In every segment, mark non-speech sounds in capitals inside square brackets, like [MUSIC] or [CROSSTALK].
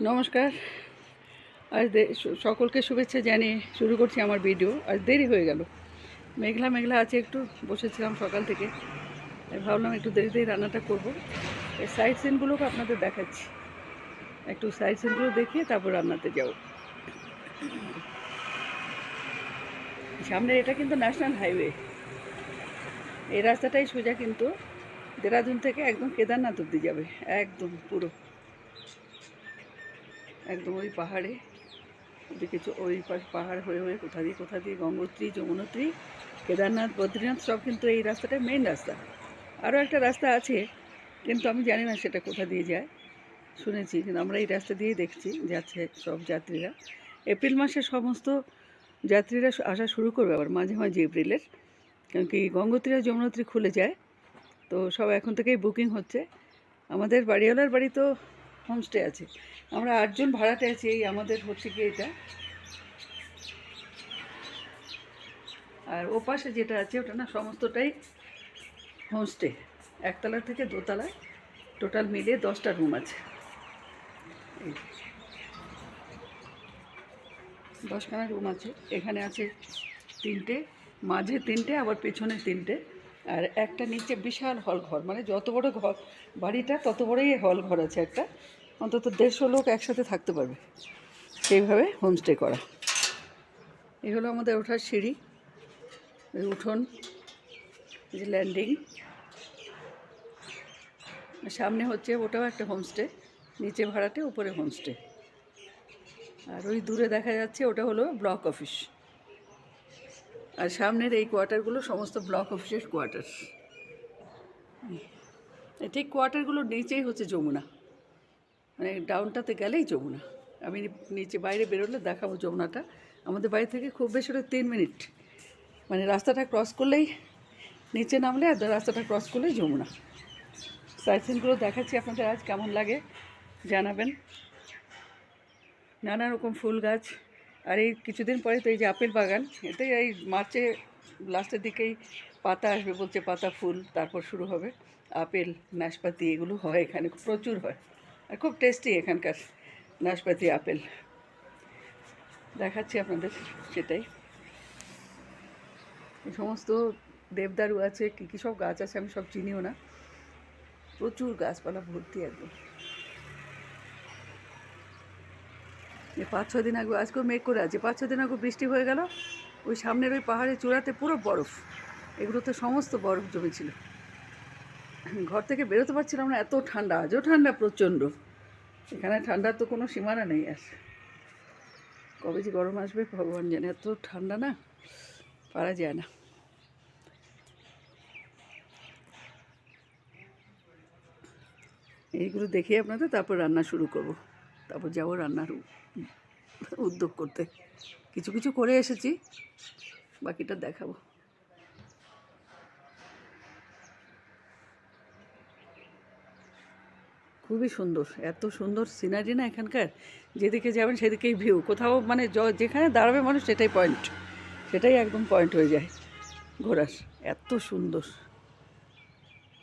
নমস্কার। আজ সকলকে শুভেচ্ছা জানিয়ে শুরু করছি আমার ভিডিও। আজ দেরি হয়ে গেল। মেঘলা মেঘলা আছে একটু, বসেছিলাম সকাল থেকে। ভাবলাম একটু দেরিতেই রান্নাটা করব। এই সাইড সিনগুলোকে আপনাদের দেখাচ্ছি। একটু সাইড সিনগুলো দেখিয়ে তারপর রান্নাতে যাব। সামনে এটা কিন্তু ন্যাশনাল হাইওয়ে এই রাস্তাটাই সোজা কিন্তু দেরাদুন থেকে একদম কেদারনাথ অব্দি যাবে। একদম পুরো। একদম ওই পাহাড়ে। ওদিকে ওই পাশ- পাহাড় হয়ে হয়ে কোথা দিয়ে কোথা দিয়ে গঙ্গোত্রী, যমুনোত্রী, কেদারনাথ, বদ্রীনাথ, সব কিন্তু এই রাস্তাটাই মেন রাস্তা। আরও একটা রাস্তা আছে, কিন্তু আমি জানি না সেটা কোথা দিয়ে যায়। শুনেছি, কিন্তু আমরা এই রাস্তা দিয়েই দেখছি, যাচ্ছে সব যাত্রীরা। এপ্রিল মাসে সমস্ত যাত্রীরা আসা শুরু করবে আবার মাঝে মাঝে এপ্রিলের। কারণ কি, গঙ্গোত্রী আর যমুনোত্রী খুলে যায়। তো সব এখন থেকেই বুকিং হচ্ছে। আমাদের বাড়িওয়ালার বাড়ি তো হোমস্টে আছে। আমরা আটজন ভাড়াটে আছি, এই আমাদের হচ্ছে কি এটা। আর ও পাশে যেটা আছে, ওটা না সমস্তটাই হোমস্টে একতলা থেকে দোতলায় টোটাল মিলিয়ে দশটা রুম আছে। দশখানা রুম আছে। এখানে আছে তিনটে, মাঝে তিনটে, আবার পেছনে তিনটে। আর একটা নিচে বিশাল হল ঘর মানে যত বড় ঘর, বাড়িটা তত বড়ই হল ঘর আছে একটা। অন্তত দেড়শো লোক একসাথে থাকতে পারবে। সেইভাবে হোমস্টে করা। এই হলো আমাদের ওঠার সিঁড়ি, এই উঠোন যে ল্যান্ডিং সামনে হচ্ছে ওটাও একটা হোমস্টে নিচে ভাড়াটে উপরে হোমস্টে আর ওই দূরে দেখা যাচ্ছে ওটা হলো ব্লক অফিস আর সামনের এই কোয়ার্টারগুলো সমস্ত ব্লক অফিসের কোয়ার্টার। ঠিক কোয়ার্টারগুলোর নিচেই হচ্ছে যমুনা। মানে ডাউনটাতে গেলেই যমুনা। আমি নিচে বাইরে বেরোলে দেখাবো যমুনাটা। আমাদের বাড়ি থেকে খুব বেশি হলে তিন মিনিট। মানে রাস্তাটা ক্রস করলেই নিচে নামলে আর রাস্তাটা ক্রস করলেই যমুনা। সাইড সিনগুলো দেখাচ্ছি আপনাদের আজ কেমন লাগে জানাবেন। নানা রকম ফুল গাছ। আর এই কিছুদিন পরে তো এই যে আপেল বাগান এতে এই মার্চে লাস্টের দিকেই পাতা আসবে বলছে পাতা, ফুল, তারপর শুরু হবে আপেল, নাশপাতি, এগুলো হয় এখানে, প্রচুর হয়। আর খুব টেস্টি এখানকার নাশপাতি, আপেল। দেখাচ্ছি আপনাদের সেটাই। সমস্ত দেবদারু আছে, কী কী সব গাছ আছে আমি সব চিনিও না। প্রচুর গাছপালা ভর্তি একদম। এই পাঁচ ছ দিন আগে আজকেও মেঘ করে আছে। পাঁচ ছ দিন আগে বৃষ্টি হয়ে গেল, ওই সামনের ওই পাহাড়ের চূড়াতে পুরো বরফ। এগুলোতে সমস্ত বরফ জমেছিল। ঘর থেকে বেরোতে পারছিলাম না, এত ঠান্ডা, আজও ঠান্ডা প্রচণ্ড। এখানে ঠান্ডার তো কোনো সীমানা নেই আর। কবে যে গরম আসবে ভগবান জানে, এত ঠান্ডা না, পারা যায় না। এইগুলো দেখে আপনাদের তারপর রান্না শুরু করব। তারপর যাব রান্নার উদ্যোগ করতে। কিছু কিছু করে এসেছি, বাকিটা দেখাবো। খুবই সুন্দর, এত সুন্দর সিনারি না এখানকার? যেদিকে যাবেন সেদিকেই ভিউ কোথাও মানে যেখানে দাঁড়াবে মানুষ সেটাই পয়েন্ট সেটাই একদম পয়েন্ট হয়ে যায় ঘোরার। এত সুন্দর।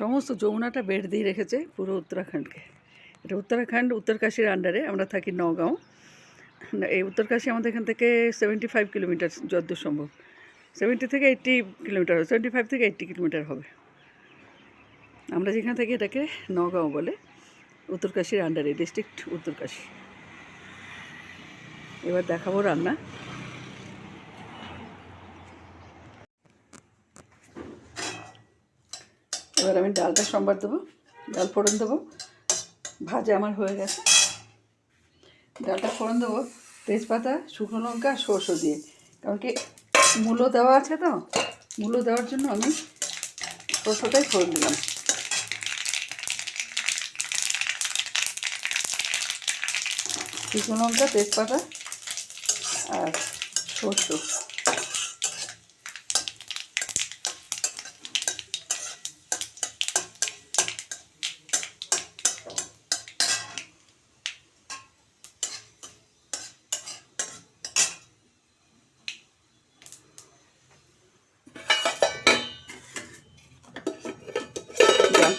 সমস্ত যমুনাটা বেড দিয়ে রেখেছে পুরো উত্তরাখণ্ডকে। এটা উত্তরাখণ্ড, উত্তরকাশীর আন্ডারে আমরা থাকি নগাঁও। এই উত্তরকাশী আমাদের এখান থেকে সেভেন্টি ফাইভ কিলোমিটার যতদূর সম্ভব। সেভেন্টি থেকে এইট্টি কিলোমিটার হবে সেভেন্টি ফাইভ থেকে এইট্টি কিলোমিটার হবে। আমরা যেখান থেকে এটাকে নগাঁও বলে, উত্তরকাশীর আন্ডারে ডিস্ট্রিক্ট উত্তরকাশী। এবার দেখাবো রান্না। এবার আমি ডালটা সম্বার দেবো, ডাল ফোড়ন দেবো। ভাজা আমার হয়ে গেছে। ডালটা ফোড়ন দেবো। তেজপাতা, শুকনো লঙ্কা, সরষে দিয়ে। কারণ কি, মূলো দেওয়া আছে তো, মূলো দেওয়ার জন্য আমি সরষেটাই ফোড়ন দিলাম। শুকনো লঙ্কা, তেজপাতা আর সরষে।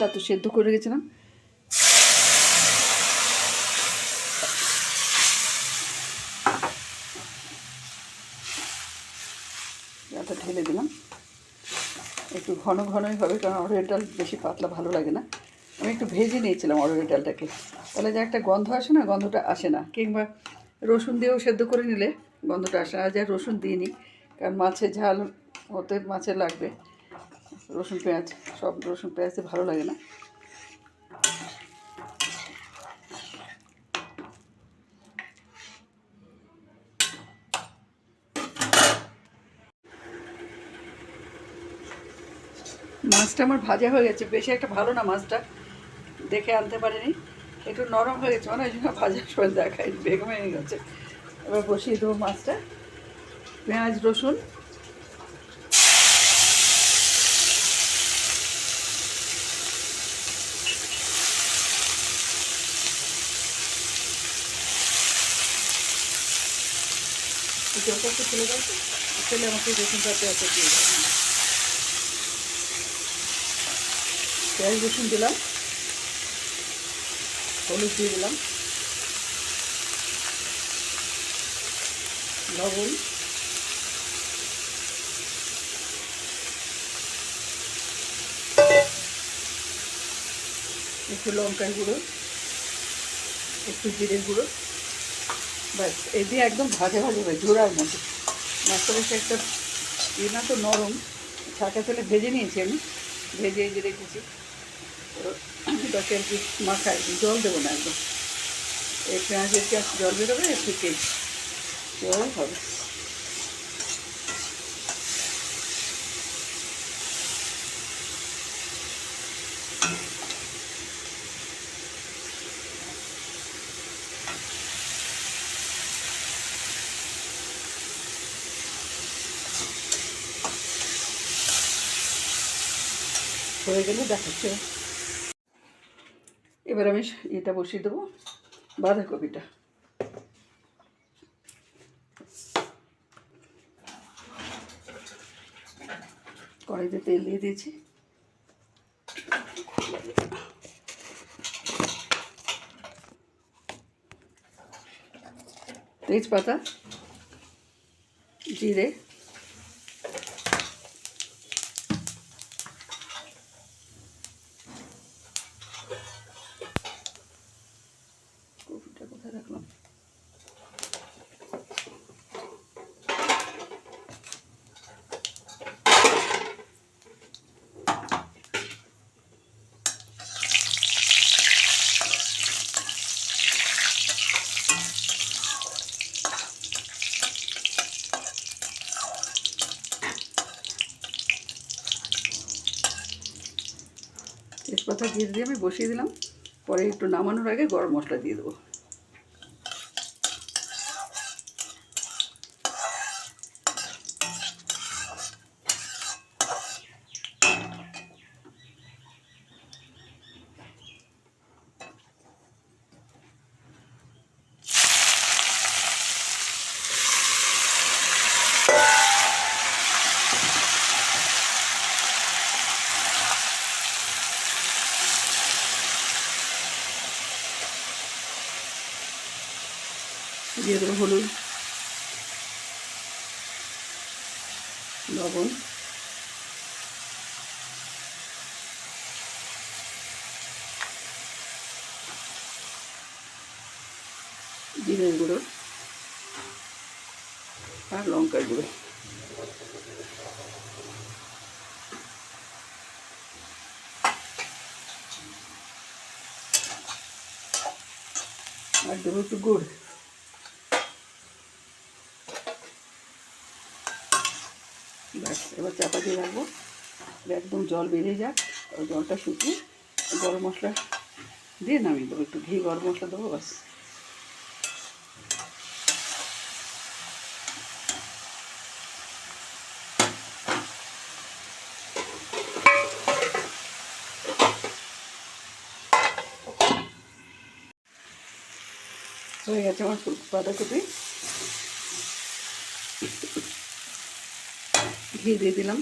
মশলা তো সেদ্ধ করে রেখেছিলাম। ডালটা ঢেলে দিলাম। একটু ঘন ঘনই হবে, কারণ অরহের ডাল বেশি পাতলা ভালো লাগে না। আমি একটু ভেজে নিয়েছিলাম অরহের ডালটাকে। তাহলে যে একটা গন্ধ আসে না, গন্ধটা আসে না। কিংবা রসুন দিয়েও সেদ্ধ করে নিলে গন্ধটা আসে না। আজ আর রসুন দিইনি, কারণ মাছে ঝাল হতে মাছে লাগবে। রসুন পেঁয়াজ, সব রসুন পেঁয়াজ ভালো লাগে না। মাছটা আমার ভাজা হয়ে গেছে, বেশি একটা ভালো না মাছটা, দেখে আনতে পারিনি। একটু নরম হয়ে গেছে মানে ওই জন্য ভাজার সময় দেখাই বেগম হয়ে গেছে। এবার বসিয়ে দেবো মাছটা। পেঁয়াজ, রসুন জলটা তো ফেলে আমাকে রসুনটা পেঁয়াজটা দিয়ে পেঁয়াজ রসুন দিলাম, হলুদ দিয়ে দিলাম, লবণ, একটু লঙ্কার গুঁড়ো, একটু জিরের গুঁড়ো। ব্যাস, এই দিয়ে একদম ভাজা ভাজা হবে ঝোড়ার মতো। মাছটা বেশ একটা ইয়ে না তো, নরম, ছাঁকা তেলে ভেজে নিয়েছি আমি, ভেজে এই রেখেছি। এটাকে আর কি মাখায়, জল দেবো না একদম। এই পেঁয়াজের জল বেরোবে? থেকেই জল হবে। হয়ে গেলে দেখাচ্ছে। এবার আমি এটা বসিয়ে দেবো, বাঁধাকপিটা। কড়াইতে তেল দিয়ে দিয়েছি। তেজপাতা, জিরে তেজপাতা জিরে দিয়ে আমি বসিয়ে দিলাম পরে একটু নামানোর আগে গরম মশলা দিয়ে দেবো। দিয়ে দেবো হলুদ লবণ। জিরের গুঁড়ো আর লঙ্কার গুঁড়ো। আর দেবো একটু গুড়। এবার চাপা দিয়ে রাখব। একদম জল বেরিয়ে যাক জলটা শুকিয়ে গরম মশলা দিয়ে নামিয়ে দেবো। একটু ঘি গরম মশলা দেবো বাস হয়ে গেছে আমার বাঁধাকপি। ঘি দিয়ে দিলাম।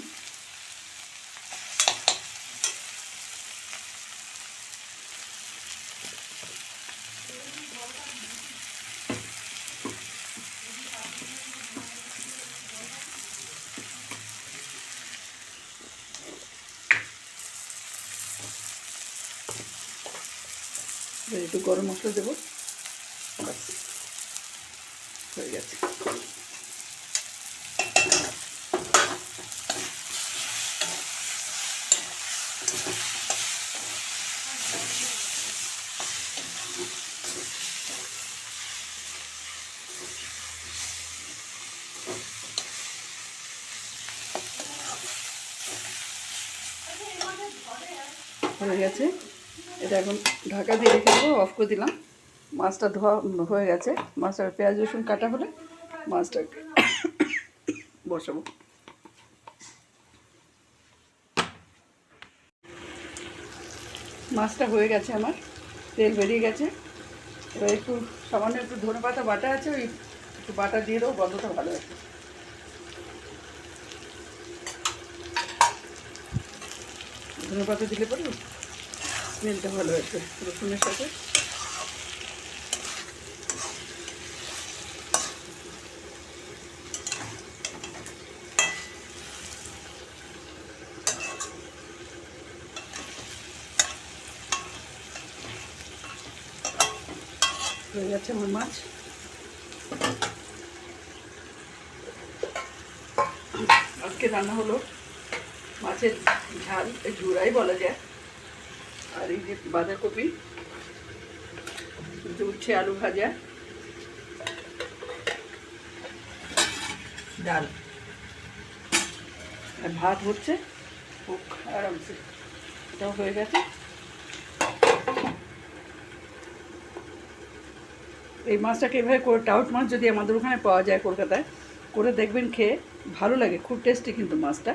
একটু গরম মশলা দেবো। হয়ে গেছে। হয়ে গেছে। এটা এখন ঢাকা দিয়ে রেখে দেবো অফ করে দিলাম। মাছটা ধোয়া হয়ে গেছে। মাছটা পেঁয়াজ, রসুন কাটা হলে মাছটাকে বসাবো। মাছটা হয়ে গেছে আমার। তেল বেরিয়ে গেছে। এবার একটু সামান্য একটু ধনে পাতা বাটা আছে, ওই একটু বাটা দিয়ে দেবো, গন্ধটা ভালো আছে ধনে পাতা দিলে পরে স্মেলটা ভালো আছে, রসুনের সাথে। হয়ে গেছে আমার মাছ। আজকে রান্না হলো মাছের ঝাল ঝুড়াই বলা যায়। আর এই যে বাঁধাকপি যে উচ্ছে আলু ভাজা। ডাল। আর ভাত হচ্ছে হোক আরামসে এটাও হয়ে গেছে। এই মাছটাকে এভাবে করে টাউট মাছ যদি আমাদের ওখানে পাওয়া যায় কলকাতায় করে দেখবেন খেয়ে ভালো লাগে খুব টেস্টি কিন্তু মাছটা।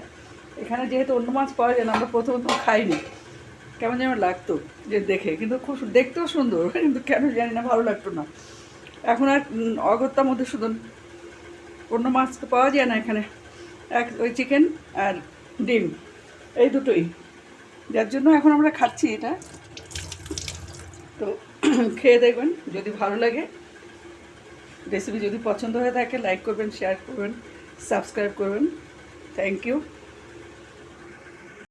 এখানে যেহেতু অন্য মাছ পাওয়া যায় না, আমরা প্রথমত খাইনি। কেমন যেন লাগতো যে দেখে, কিন্তু খুব দেখতেও সুন্দর, [LAUGHS] কিন্তু কেন জানি না, ভালো লাগতো না। এখন আর অগত্যা মধুসূদন, অন্য মাছ তো পাওয়া যায় না এখানে। এক, ওই চিকেন আর ডিম, এই দুটোই। যার জন্য এখন আমরা খাচ্ছি এটা। তো [CLEARS THROAT] খেয়ে দেখবেন, যদি ভালো লাগে। রেসিপি যদি পছন্দ হয়ে থাকে লাইক করবেন শেয়ার করবেন সাবস্ক্রাইব করবেন। Thank you